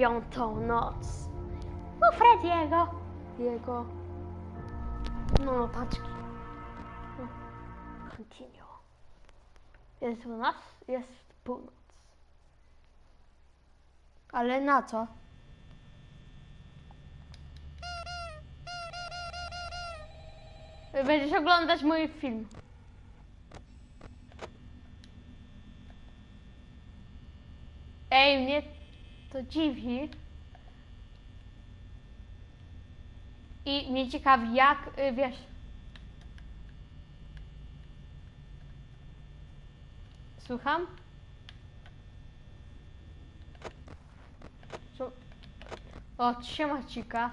piątą noc. U Frediego. Jego. No, notaczki. No. Continue. Jest u nas? Jest północ. Ale na co? Będziesz oglądać mój film. Ej, mnie to dziwi. I mnie ciekawi, jak, y, wiesz... Słucham? O, siema cikas.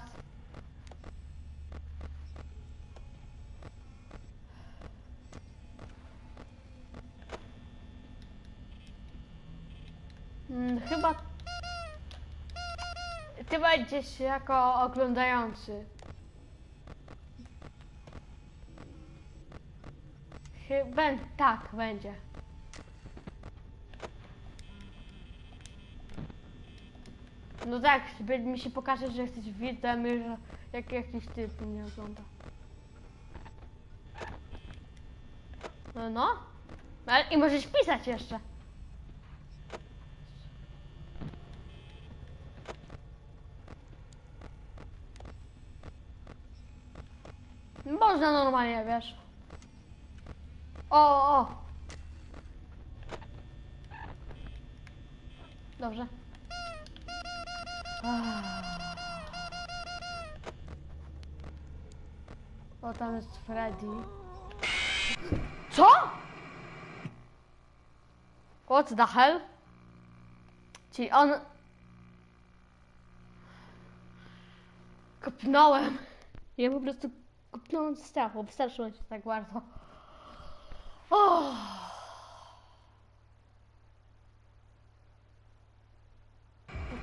Mm, chyba ty będziesz jako oglądający. Chyba tak będzie. No tak, mi się pokaże, że jesteś widzem i że jak jakiś typ mnie ogląda. No no. Ale, I możesz pisać jeszcze. Można normalnie, wiesz. O, o. Dobrze. O, tam jest Freddy. Co? What the hell? Czyli on... Kopnąłem. Ja po prostu kopnąłem z strachu. Wystarczyło się tak bardzo. Oh.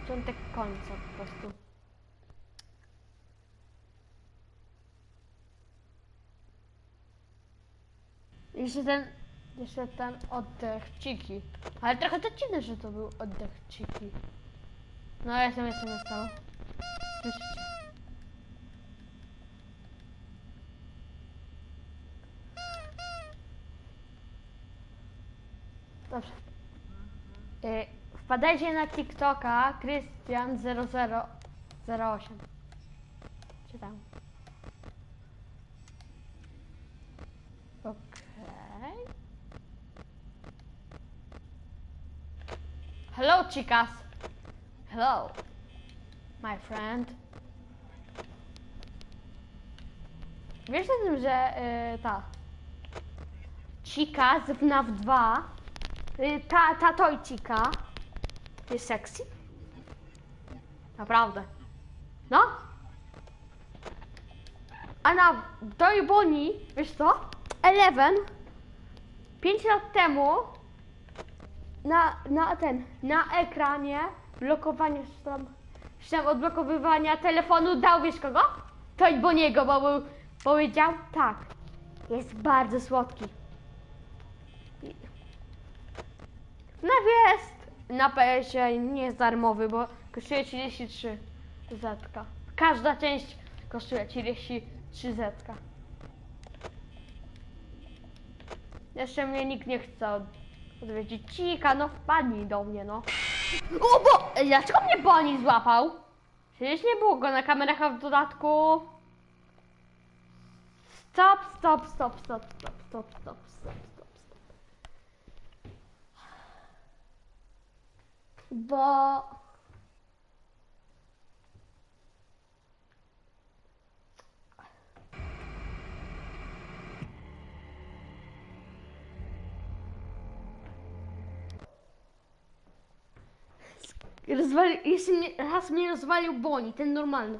Początek końca po prostu. Jeszcze ten, jeszcze ten oddech ciki. Ale trochę to dziwne, że to był oddech ciki. No ja jestem, jestem na stałe. Słyszycie? Dobrze. Y, wpadajcie na TikToka Krystian0008. Czytam. Okej. Hello, chicas. Hello, my friend. Wiesz o tym, że y, ta Chica z FNAF 2 y, ta, ta Tojcika jest sexy? Naprawdę. No? A na Toy Bonnie, wiesz co? Eleven 5 lat temu na, na ten, na ekranie blokowanie, czy tam, tam odblokowywania telefonu dał, wiesz kogo? Toy Boniego, bo był, powiedział tak, jest bardzo słodki. No jest, na PS-ie nie jest darmowy, bo kosztuje 33 zetka. Każda część kosztuje 33 zetka. Jeszcze mnie nikt nie chce od- odwiedzić. Cika, no wpadnij do mnie, no. O, bo... Dlaczego mnie Boni złapał? Przecież nie było go na kamerach, a w dodatku... Stop, stop, stop, stop, stop, stop, stop, stop, stop, stop. Bo... Rozwali... Jeszcze mnie, raz mnie rozwalił Boni, ten normalny.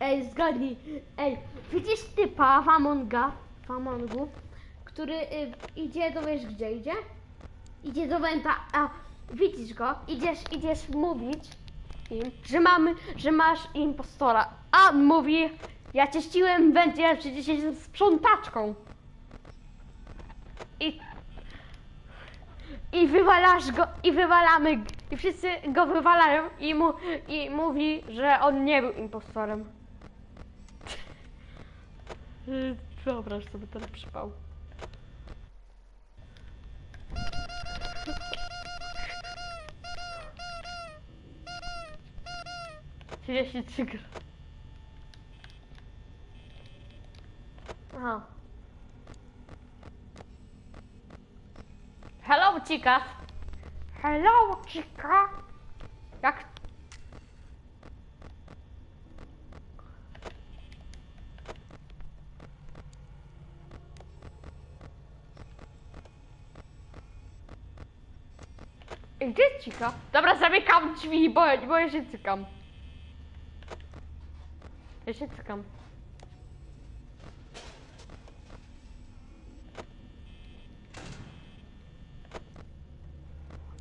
Ej, zgadnij. Ej, widzisz typa w Amonga, w Amongu, który y, idzie, do wiesz gdzie idzie? Idzie do Wenta, a widzisz go, idziesz, idziesz mówić im, że mamy, że masz impostora, a on mówi, Ja czyściłem węgiel, przecież jestem sprzątaczką. I... I wywalasz go, i wywalamy, i wszyscy go wywalają i mu, i mówi, że on nie był impostorem. Wyobraź sobie ten przypał. Trzydzieści trzy gra. Aha. Hello, chica. Hello, chica. Jak... Gdzie jest chica? Dobra, zamykam drzwi, bo, bo ja się cykam. Ja się cykam.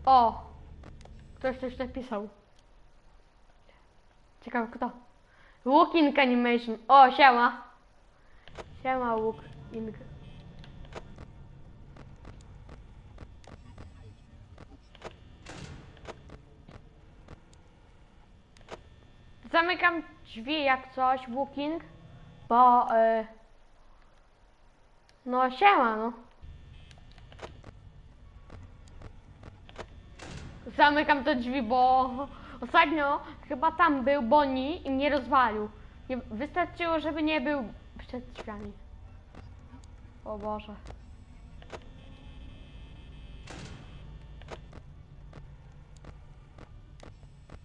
O! Ktoś coś napisał. Ciekawe kto. Walking Animation. O, siema. Siema, Walking. Zamykam drzwi jak coś, Walking, bo... y, no, siema, no. Zamykam te drzwi, bo ostatnio chyba tam był Bonnie i mnie rozwalił. Nie, wystarczyło, żeby nie był przed drzwiami. O Boże.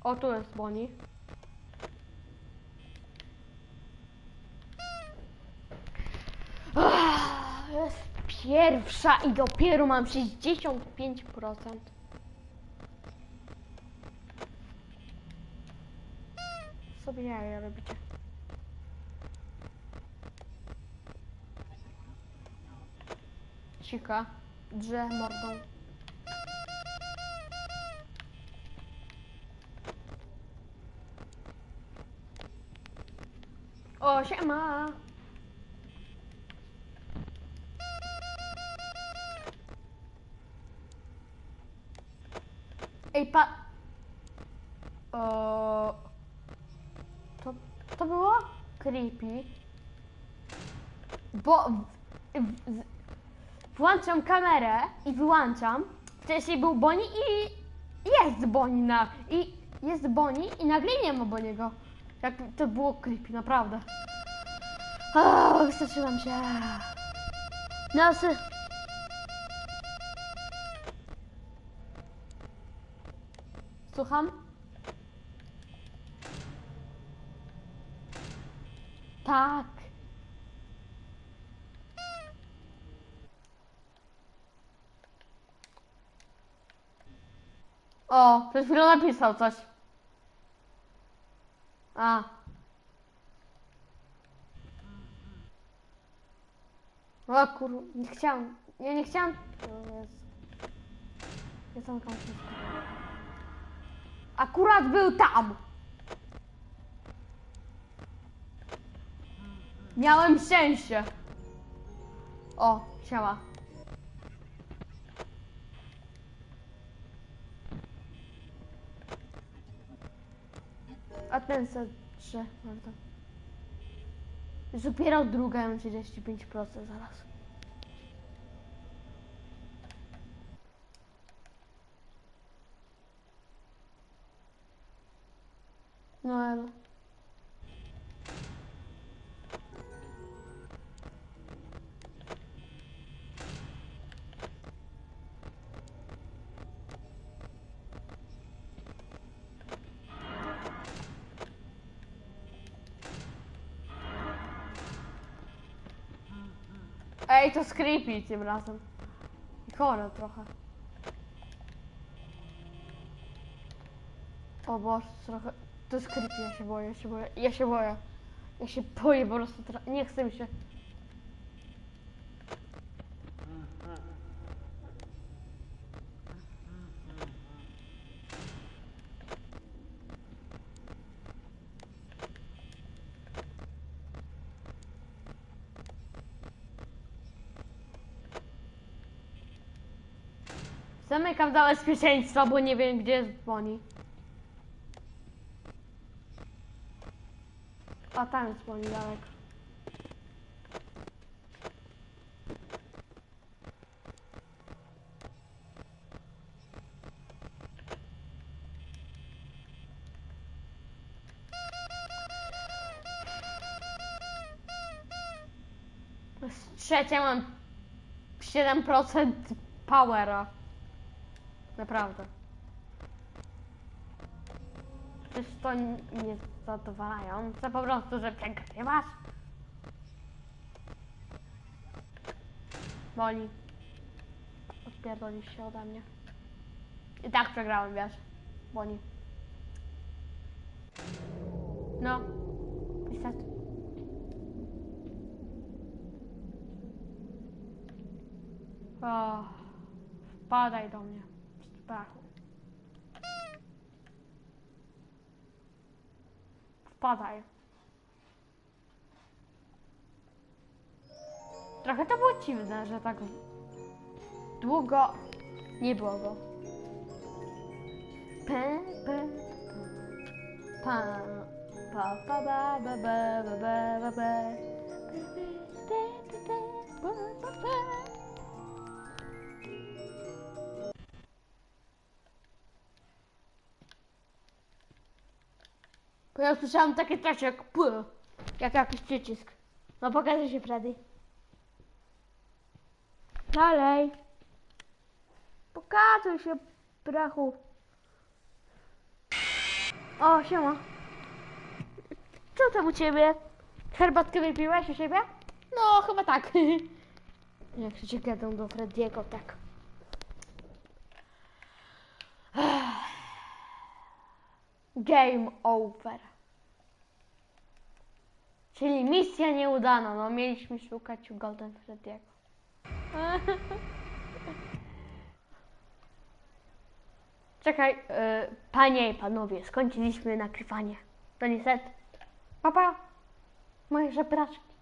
O, tu jest Bonnie. Ah, Jest pierwsza i dopiero mam 65%. sobie jaja robicie. Cika, drze mordą. O, siema! To, to było creepy. Bo w, w, włączam kamerę i wyłączam. Wcześniej był Boni i jest Boni na. I jest Boni i nagle nie ma Boniego. Jak to było creepy, naprawdę. O, wystraszyłam się. Nosy. Słucham? Tak. O, przed chwilą napisał coś. A. O kur... nie chciałam. Ja nie chciałam. O Jezu. Wszystko. Akurat był tam. Miałem szczęście. O, siema. A ten se trzy, prawda? Jest dopiero druga, mam 35% zaraz. No, ale... Ej, to creepy tym razem. Chore trochę. O Boże, trochę... To jest creepy, ja się boję, ja się boję, ja się boję. Ja się boję po prostu, nie chcę mi się... Zamykam do bezpieczeństwa, bo nie wiem, gdzie Bonnie. A tam Bonnie daleko. Z trzecie mam 7% powera. Naprawdę. Przecież to nie zadowalające po prostu, że przegrywasz. Boli. Odpierdolisz się ode mnie. I tak przegrałem, wiesz. Boli. No. Niestety. O, wpadaj do mnie. Strachu. Wpadaj. Trochę to było dziwne, że tak długo nie było go. Pe, pe, pa, pa, pa, ba, ba, ba, ba, ba, ba, ba. Pe, pe, pe, pe, pa, pa, pa. Bo ja słyszałam takie coś jak p, jak jakiś przycisk. No pokaże się Freddy. Dalej. Pokazuj się, brachu. O, siema. Co tam u ciebie? Herbatkę wypiłaś u siebie? No, chyba tak. Jak się gadą do Frediego, tak. Game over. Czyli misja nieudana. No, mieliśmy szukać u Golden Freddy'ego. Czekaj, y, panie i panowie, skończyliśmy nagrywanie. To niestety. Papa, moje żebraczki.